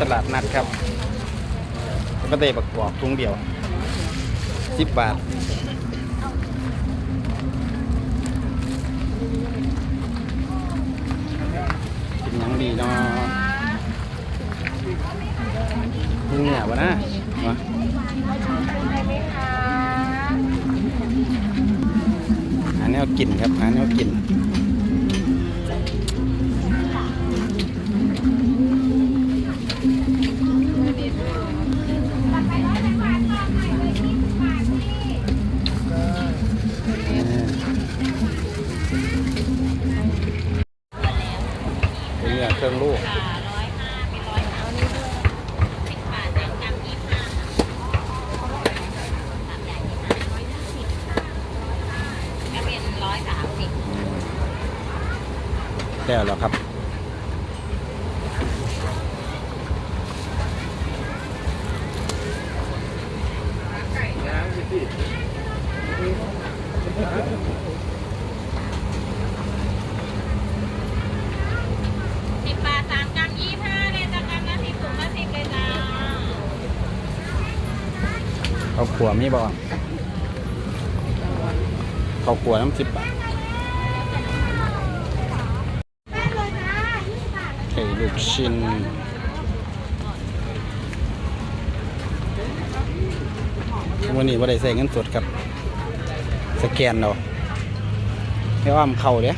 ตลาดนัดครับก็ได้บักกอกทุงเดียวสิบบาทกินยังดีเนาะนี่เนี่ยวะนะวะหาแนวกินครับหาแนวกินเป็นเนื้ สิบบาทสามกรัมยี่ห้าเลยจ้ะกรัมละสิบถุงละสิบเลยจ้าข้าวขัวมีบ่ข้าวขัวน้ำสิบบาทไข่ลูกชิ้นวันนี้ว่าได้ใส่เงินสดครับ สแกนเราไม่อ้อมเข่าเด้อ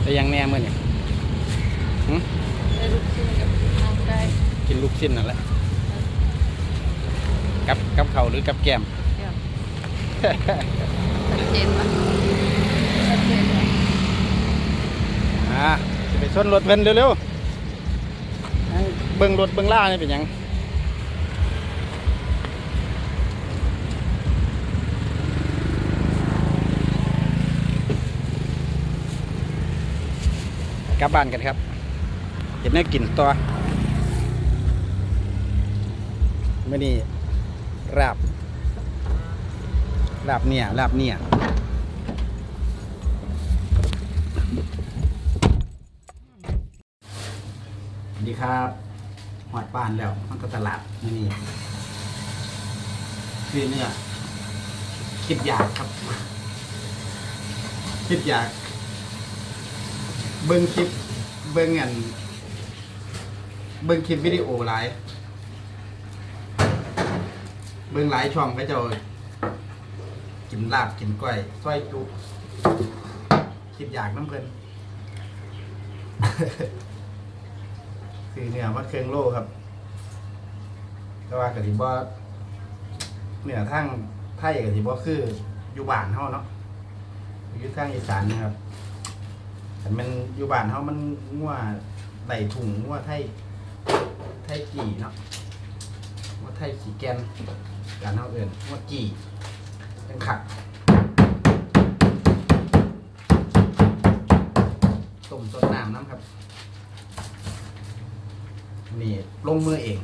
แต่ยังแน่เมื่อนี่กินลูกชิ้นนั่นแหละ เข่าวหรือกับแก้มเจ็ดปะเจ็ดอ่าจะไปชนรถเพิ่นเร็วๆให้เบิ่งรถเบิ่งล่านี่เป็นหยังกลับบ้านกันครับเห็นแน่กินตัวเมื่อนี้ ราบราบเนี่ยราบเนี่ยสวัสดีครับหอดบ้านแล้ว มันก็ตลาดนี้คือเนี่ยคิดอยากครับ คิดอยาก เบิ้งคลิป เบิ้งอัน เบิ้งคลิปวิดีโอหลาย เบิ้งหลายช่องก็จะกินลาบกินก้อยซอยจุคิดอยากน้ำเพลินคือเนื้อมัดเครื่องโลครับก็ว่ากะทิบ่เนื้อทั้งไทยกะทิบ่คืออยู่บ้านเฮาเนาะอยู่ทางอีสานนะครับแต่มันอยู่บ้านเขามันงัวไหลถุงงัวไทยไทยกี่เนาะงัวไทยขี่แกน การเขาเอื่นงัวกี่เป็นขักต้มสดน้ำน้ำครับ นี่ลงมือเอง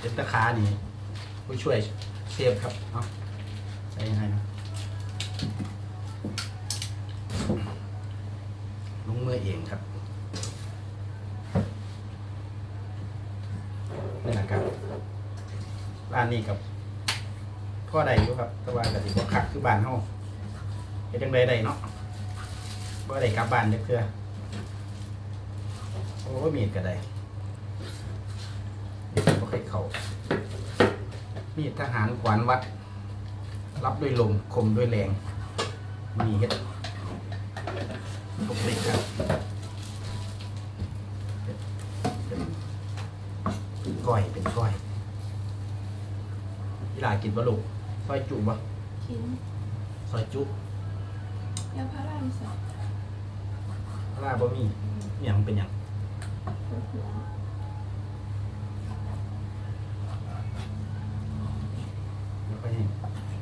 เจ็ดตะขานี่ผู้ช่วยเชฟครับเอาใส่ยังไงนะลงมือเองครับนี่นะครับ ร้านนี้กับพ่อใดอยู่ครับแต่ว่ากับที่พ่คักคือบ้านเฮาเฮ็ดจังไดได้เนาะบ่ได้กลับบ้านจักเทื่อโอ้มีดก็ได้มีดบ่เคยเข้ามีดทหารขวานวัด รับด้วยลมคมด้วยแรงมีเฮ็ดปกติครับเป็นก้อย เป็นก้อย กีฬากินบะลูกซอยจุบะชิ้นซอยจุยาพารามิสะลาบะมีอหย่างเป็นอย่างแล้วก็ให้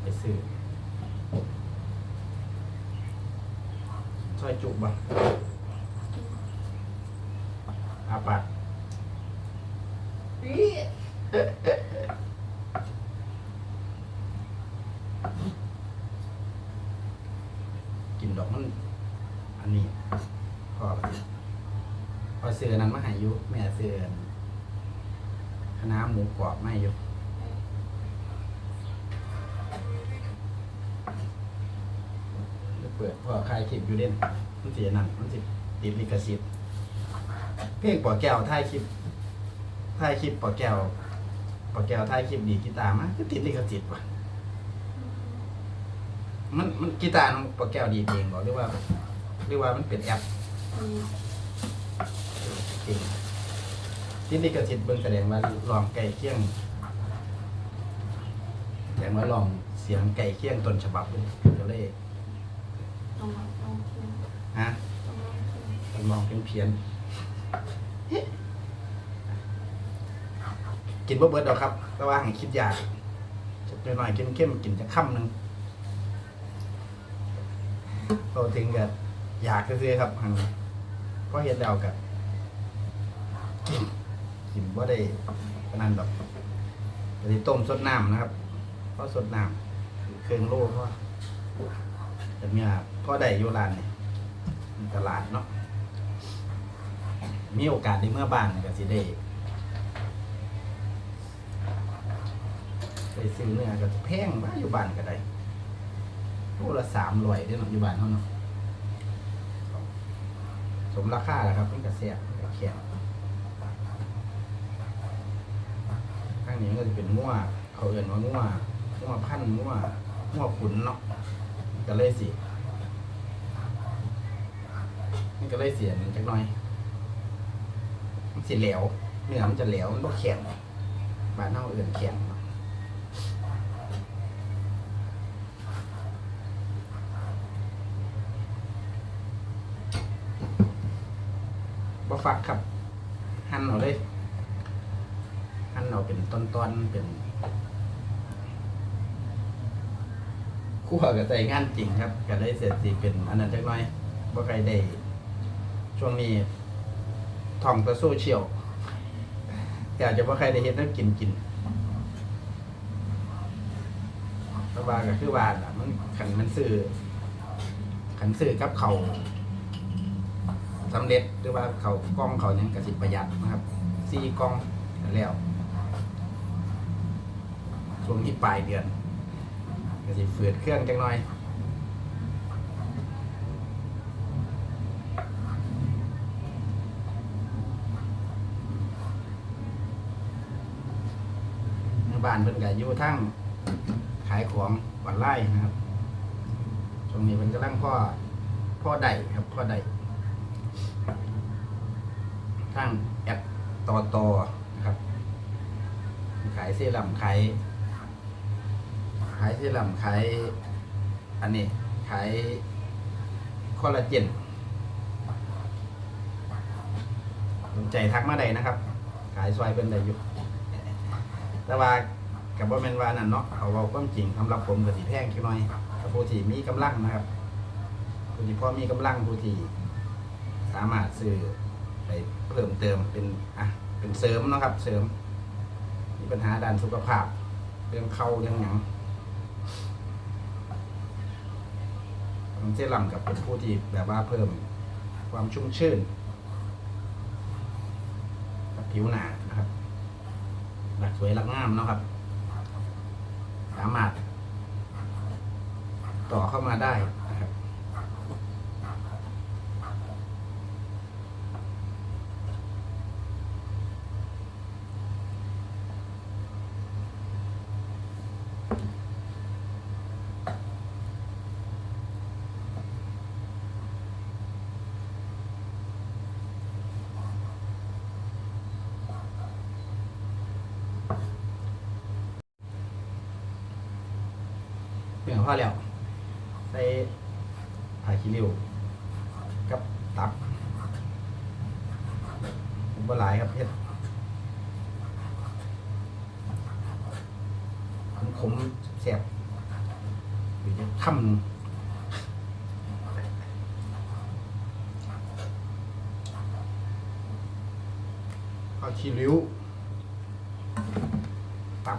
ไปซื้อซอยจุบะอาปากกินดอกมัน อันนี้พอละพอเสือนั้นมาใหา ยุแม่เสือคณะหมูกรอบไม่อยู่เดี๋ยวเปิดพอคลายคลิปอยู่เด่นมันเสียนั่นมันสิติดลิขสิทธิ์เพลงปอแก้วถ่ายคลิปถ่ายคลิปปอแก้วปอแก้วถ่ายคลิปดีกีตาร์มาคือติดลิขสิทธิ์ว่ะมันมันกีตาร์น้องปอแก้วดีเองบอกหรือว่าหรือว่ามันเป็นแอปจริง ที่นี่กระสิทธิ์เบิ่งแสดงว่าลองไก่เคี่ยงแสดงว่าลองเสียงไก่เคี่ยงต้นฉบับเลยก็เลยต้องลองต้องเคียงฮะต้องลองเคียงต้องลองเพี้ยนเพียนๆกินบ่เบิดดอกครับแต่ว่าให้คิดยากจะหน่อยๆเข้มๆกินจะค่ำหนึงพอถึงกับอยากซื้อๆครับหัน ก็เห็นแล้วกับกินกินว่าได้ขนาดดอกจะได้ต้มสดน้ำนะครับเพราะสดน้ำเครื่องโล่เพราะจะมีพ่อได้อยู่ร้านนี่ตลาดเนาะมีโอกาสในเมื่อบ้านก็สิได้ไปซื้อเนื้อก็แพงมาอยู่บ้านก็ได้ตัวละสามร้อยเด้อเนอยู่บ้านเขาเนาะ สมราคาแหละครับมันก็แซ่บมันก็แข็งข้างนี้มันก็จะเป็นงัวเขาเอื่นว่างัวงัวพันธุ์งัวงัวขุนเนาะก็เลยสิมันก็เลยเสียนจักหน่อยมันสิเหลวเนื้อมันจะเหลวมันบ่แข็งบ้านเฮาเอื่นแข็งเนาะบ่ฟักครับ หั่นเอาเลยหั่นเอาเป็นตอนๆเป็นคั่วกับใจงานจริงครับก็ได้เสร็จสิเป็นอันนั้นจักหน่อยบ่ใครได้ช่วงนี้ท่องตะโซเชียลอยากจะว่าใครได้เห็นนั่นกินกินแต่ว่าก็คือว่าน่ะมันขันมันซื้อขันซื้อกับเขา สำเร็จหรือว่าเขากล้องเขาเนี่ยกสิประหยัดนะครับซีกล้องแล้วช่วงที่ปลายเดือนกระสิฝืดเครื่องจังหน่อยบ้านเพิ่นก็อยู่ทั้งขายของออนไลน์นะครับช่วงนี้เพิ่นกำลังพ่อพ่อใดครับพ่อใด ทั้งแอปต่อต่อนะครับ ขายเซรั่มขายขายเซรั่มขายอันนี้ขายคอลลาเจนสนใจทักมาได้นะครับ ขายซอยเป็นได้อยู่ แต่ว่ากับว่าแมนวานั่นเนาะเอาเว้าความจริงสำหรับผมก็สิแพงจักหน่อยกับผู้ที่มีกำลังนะครับผู้ที่พอมีกำลังผู้ที่สามารถซื้อ ไปเพิ่มเติมเป็นอะเป็นเสริมนะครับ เสริม มีปัญหาด้านสุขภาพ เรื่องเข้าเรื่องหยังผมเจลำกับเป็นผู้ที่แบบว่าเพิ่มความชุ่มชื่นกับผิวหนานะครับ หลักสวยหลักงามนะครับ สามารถต่อเข้ามาได้นะครับ เปลี่ยน พ่อแล้วใส่ผักขี้ริ้วกับตับผมบ่หลายครับเฮ็ดขมๆแซ่บอยู่จะทำหนึ่งข้าวขี้ริ้วตับ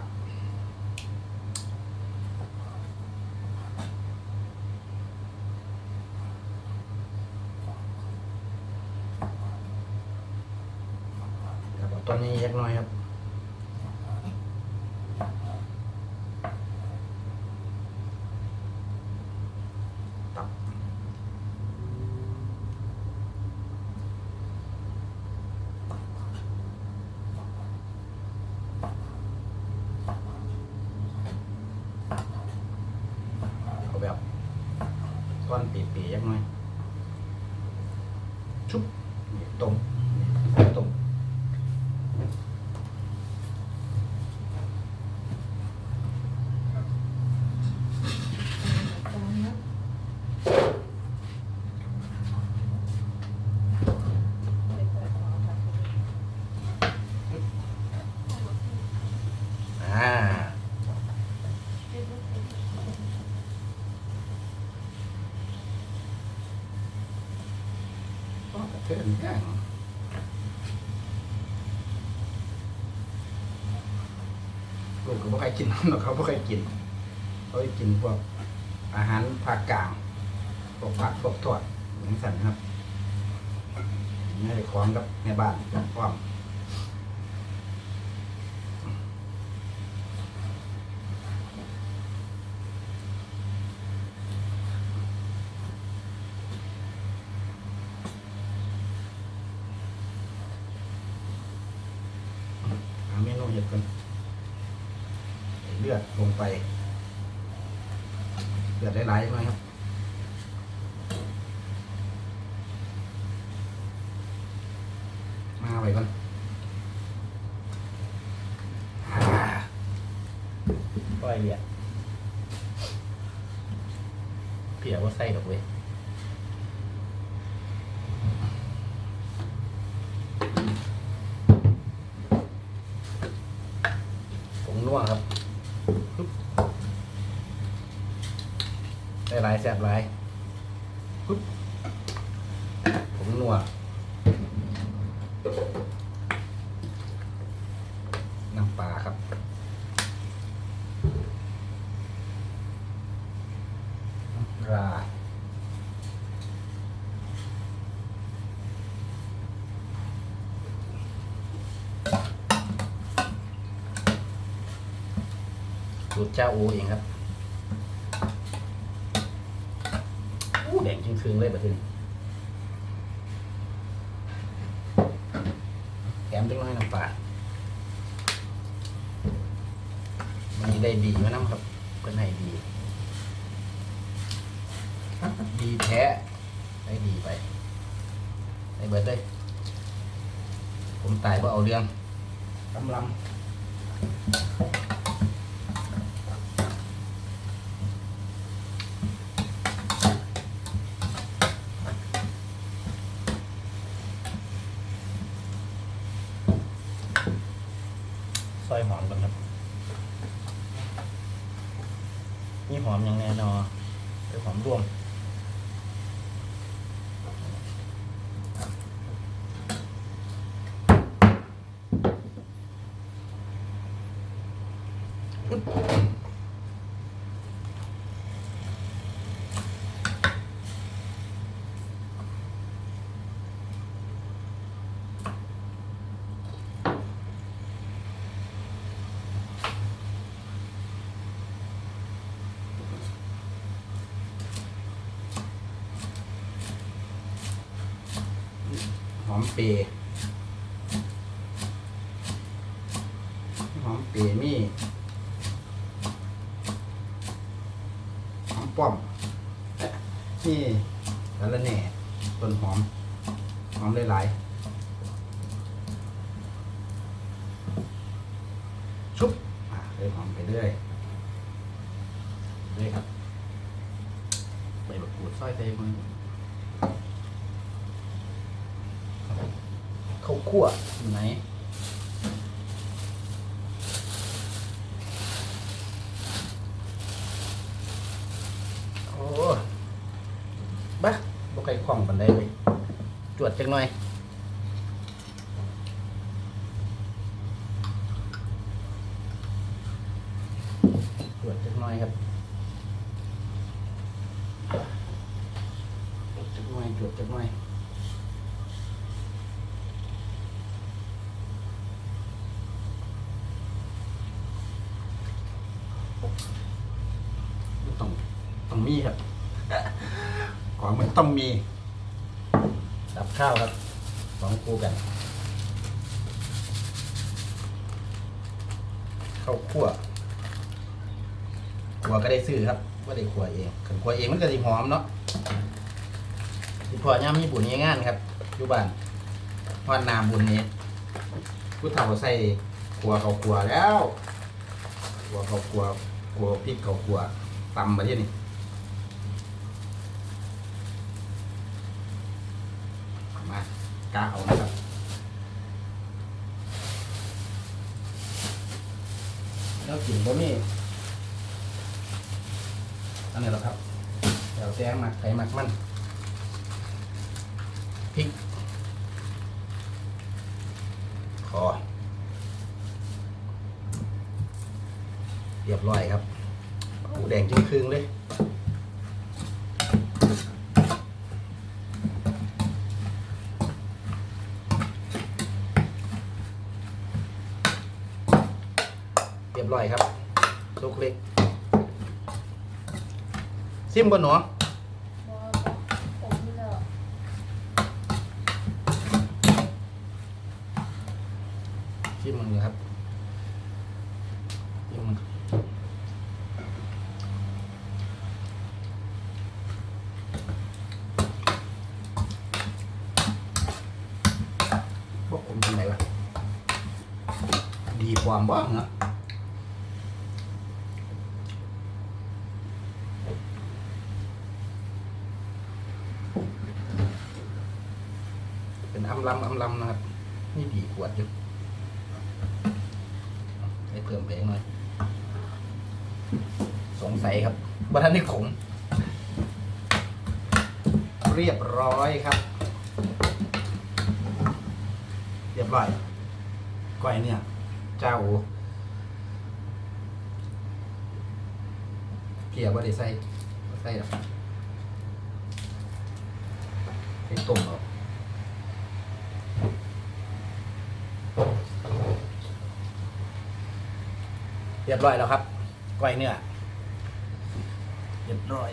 ครับเอาตัวนี้เล็กน้อยครับตับเอาแบบก้อนปีๆยักหน่อยชุบต้มนี่ต้ม อ่า ก็กระเทือนแห้งลูกก็บ่ใครกินหรอกเขาบ่ใครกิน เขาจะกินพวกอาหารภาคกลางพวกผักพวกทอดอย่างนี้สั่นครับนี่ได้ของกับในบ้านความ หาเมันเลือดลงไป เลือดหลๆหน่อยครับมาไปก่อนอ่าปล่อยเลือดเพียว่าใส่ดอกเว้ย ผงนัวครับได้หลายแซ่บหลายผงนัวน้ำปลาครับน้ำปลา เจ้าอูเองครับอู้แดงจริงคืงเลยแบบนี้แถมจังน้อยน้ำปลามันนี้ได้ดีมาน้ำครับเพิ่นให้ดี ดีแท้ได้ดีไปได้เบิดเลยผมตายเพราะเอาเรื่องกำลัง ซอยหอมก่อนครับนี่หอมอย่างแน่นอนเป็นหอมรวม อมเปรย์หอมเปรย์มีหอมป้อมนี่แล้วละแหน่ต้นหอม หอมหลายๆชุบเลยหอมไปเรื่อยเลยครับใบบักกูดซอยเตยมือ ข้าวคั่วอยู่ไหนโอ้บ้าบ่ไก่คล่องปันได้เลยจวดจังหน่อยจวดจังหน่อยครับจวดจังหน่อยจวดจังหน่อย ต้องมี ดับข้าวครับสองคู่กัน ข้าวคั่วขัวก็ได้ซื้อครับว่าได้ขัวเองขันขัวเองมันก็สิหอมเนาะที่พอย่ามมีบุญมีงานครับอยู่บ้านพอนนามบุญนี้ผู้เฒ่าใส่ขัวเขาขัวแล้วขัวเขาขัวขัวพริกเขาขัวตำมาที่นี่มากาเอานะครับ แล้วกลิ่นบะหมี่อันนี้แหละครับเดี๋ยวแจ้งหมักไข่หมักมันพริกข อเรียบร้อยครับหมูแดงจิ้มครึ่งเลยเรียบร้อยครับซุกเล็กซิมบนหนู ผมนี่เลย ซิมมันเลยครับซิมมัน พวกผมทำไหนวะดีความบ้างนะเป็นอำลำอำลำนะครับ นี่ดีขวดอยู่ให้เพิ่มไปอีกหน่อย สงสัย ครับบัทันนี่ขมเรียบร้อยครับ เรียบร้อยก้อยเนี่ยเจ้าเกียร์ว่าได้ใส่ใส่หรอกให้ต้มเอเรียบร้อยแล้วครับก้อยเนื้อ เรียบร้อย